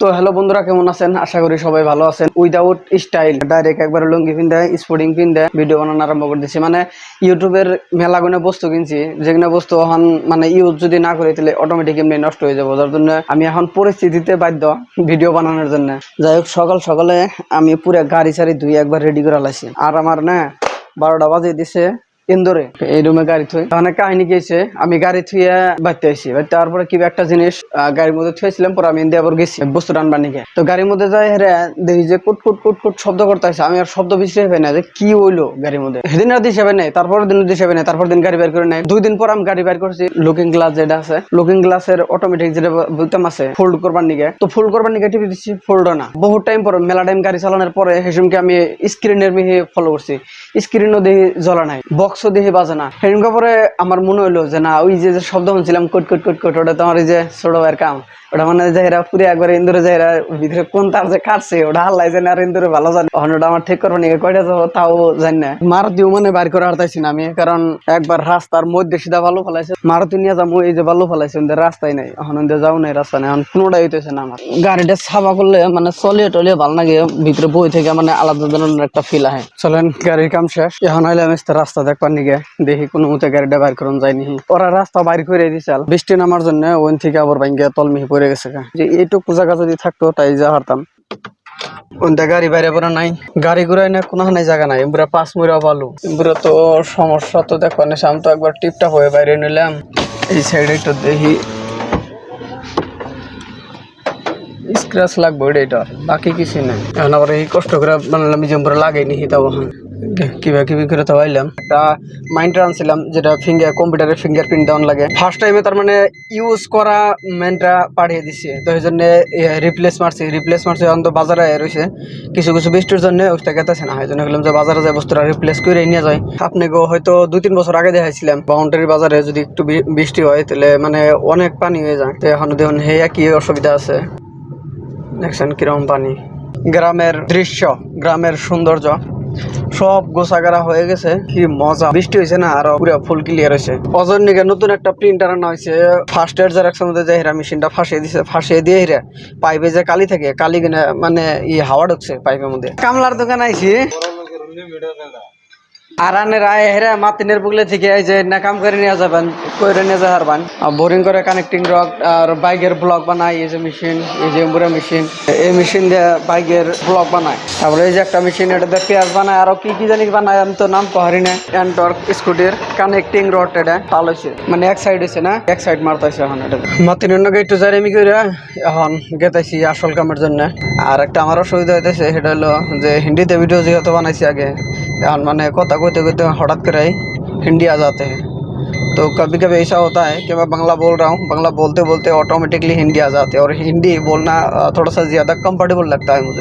তো হ্যালো বন্ধুরা, কেমন আছেন? আশা করি সবাই ভালো আছেন। উইদাউট স্টাইল ডাইরেক্ট একবার লুঙ্গি পিন দেয় স্পোর্টিং পিন দেয় ভিডিও বানানো আরম্ভ করে দিচ্ছি মানে ইউটিউবের মেলা গুনে বস্তু কিনছি, যেগুলো বস্তু এখন মানে ইউজ যদি না করি, তাহলে অটোমেটিক এমনি নষ্ট হয়ে যাব। যার জন্য আমি এখন পরিস্থিতিতে বাধ্য ভিডিও বানানোর জন্য। যাই হোক, সকাল সকালে আমি পুরো গাড়ি সারি ধুই একবার রেডি করে লাইছি। আর আমার না বারোটা বাজে দিছে। ইন্দোরে। এই রুমে গাড়ি থুই। ওখানে কাহিনী গেছে, আমি গাড়ি থুয়ে বাড়তে আসি বাড়তে যাওয়ার পরে কি একটা জিনিস গাড়ির মধ্যে থুয়েছিলাম পরে আমি ইন্ডিয়া আবার গেছি, বস্তু রানবার নিকে তো গাড়ির মধ্যে যাই হেরে দেখি যে কুট কুট কুট কুট শব্দ করতে আছে আমি আর শব্দ বিশ্লেষ পাই না যে কি হইল গাড়ির মধ্যে। সেদিন রাত হিসাবে নেই তারপর দিন হিসাবে নেই, তারপর দিন গাড়ি বের করে নেই। দুই দিন পর আমি গাড়ি বের করছি লুকিং গ্লাস যেটা আছে। লুকিং গ্লাসের অটোমেটিক যেটা বুঝতাম আছে ফোল্ড করবার নিকে। তো ফোল্ড করবার নিকে টিপি দিচ্ছি ফোল্ড না। বহু টাইম পর, মেলা টাইম গাড়ি চালানোর পরে, হেসুমকে আমি স্ক্রিনের মিহি ফলো করছি। স্ক্রিনও দেখি জ্বলা নাই। বক্সও দেখি বাজে না। সেদিনকে পরে আমার মনে হইল যে, না, ওই যে শব্দ শুনছিলাম কট কট কট কট ওটা তোমার ওই যে ছোট ভাইয়ের কাম। ওটা মানে যাইরা পুরো একবার ইন্দুরে যাইরা ভিতরে কোন তার যে কাটছে, ওটা হাল্লাই জানে আর ইন্দুরে ভালো জানে। এখন ওটা আমার ঠিক করব নাকি কয়টা যাব তাও জানি না। মারুতিও মানে বাইর করে হারতাইছি না আমি, কারণ একবার রাস্তার মধ্যে সিধা ভালো ফেলাইছে। মারুতি নিয়ে যাব, এই যে ভালো ফেলাইছে, ওদের রাস্তায় নাই। এখন ওদের যাও নাই রাস্তা নেই, এখন কোনোটাই হইতেছে না আমার। গাড়িটা সাফা করলে মানে চলিয়ে টলিয়ে ভালো লাগে, ভিতরে বই থেকে মানে আলাদা ধরনের একটা ফিল আহে। চলেন, গাড়ির কাম শেষ। এখন হইলে আমি রাস্তা দেখবার নিগে দেখি কোনো মতে গাড়িটা বাইর করুন যায়নি। ওরা রাস্তা বাইর করে দিছাল বৃষ্টি নামার জন্য ওইন থেকে আবার তলমিহি পড়ে গেছে যে এইটুকু জায়গা যদি থাকতো তাই যা হারতাম। ওইটা গাড়ি বাইরে নাই। গাড়ি ঘুরাই না কোনো নাই জায়গা নাই। এমপুরা পাঁচ মুড়া পালু। এমপুরা তো সমস্যা তো দেখো না আমি তো একবার টিপটাপ হয়ে বাইরে নিলাম। এই সাইডে একটু দেখি। স্ক্র্যাচ লাগবে এটার বাকি কিছু নাই। এখন আবার এই কষ্ট করে বানালাম যে এমপুরা লাগাইনি হিতাব কিবা কিবি করে তো পাইলাম একটা মাইন্ডটা আনছিলাম যেটা ফিঙ্গার কম্পিউটারের ফিঙ্গারপ্রিন্ট দেওয়ান লাগে। ফার্স্ট টাইমে তার মানে ইউজ করা মেনটা পাঠিয়ে দিছে। তো এই জন্য রিপ্লেস মারছি। রিপ্লেস মারছি, এখন তো বাজারে রয়েছে। কিছু কিছু বৃষ্টির জন্য ওইটা গেতেছে না। এই জন্য গেলাম যে বাজারে যায় বস্তুটা রিপ্লেস করে নিয়ে যায়। আপনাকে হয়তো দুই তিন বছর আগে দেখাইছিলাম বাউন্ডারি বাজারে যদি একটু বৃষ্টি হয়, তাহলে মানে অনেক পানি হয়ে যায়। তো এখন দেখুন হেয়া কি অসুবিধা আছে। দেখছেন কীরকম পানি। গ্রামের দৃশ্য, গ্রামের সৌন্দর্য। সব গোছাগারা হয়ে গেছে, কি মজা। বৃষ্টি হয়েছে না, আর পুরো ফুল ক্লিয়ার হয়েছে। অজন নিকে নতুন একটা প্রিন্টার আনা হয়েছে ফার্স্ট এর জেরক্সের মধ্যে যে হেরা মেশিনটা ফাঁসিয়ে দিছে, ফাঁসিয়ে দিয়ে হেরা পাইপে যে কালি থাকে, কালি কিনে মানে ই হাওয়া ঢুকছে পাইপের মধ্যে। কামলার দোকান আইছি। আর আনের আয় হেরা মাতিনের বুগলে থেকে এই যে না কাম করে নিয়ে যাবেন করে নিয়ে যাওয়ার বান। বোরিং করে কানেক্টিং রক আর বাইকের ব্লক বানায়, এই যে মেশিন এই যে এম্বুরা মেশিন এই মেশিন দিয়ে বাইকের ব্লক বানায়। তারপরে এই যে একটা মেশিন এটা দিয়ে পেঁয়াজ বানায়, আরও কি কি জানি বানায়, আমি তো নাম পাহারি না। অ্যান্টর্ক স্কুটির কানেক্টিং রড এটা, ভালো হয়েছে মানে এক সাইড হয়েছে না, এক সাইড মারতাইছে এখন এটা। মাতিনের নগে একটু আমি করে এখন গেতাইছি আসল কামের জন্য। আর একটা আমার অসুবিধা হইতেছে সেটা হলো যে হিন্দিতে ভিডিও যেহেতু বানাইছি আগে और मैंने कोता कोते कोते हठात कर हिंदी आ जाते हैं। तो कभी कभी ऐसा होता है कि मैं बंगला बोल रहा हूँ, बंगला बोलते बोलते ऑटोमेटिकली हिंदी आ जाती है और हिंदी बोलना थोड़ा सा ज़्यादा कम्फर्टेबल लगता है मुझे।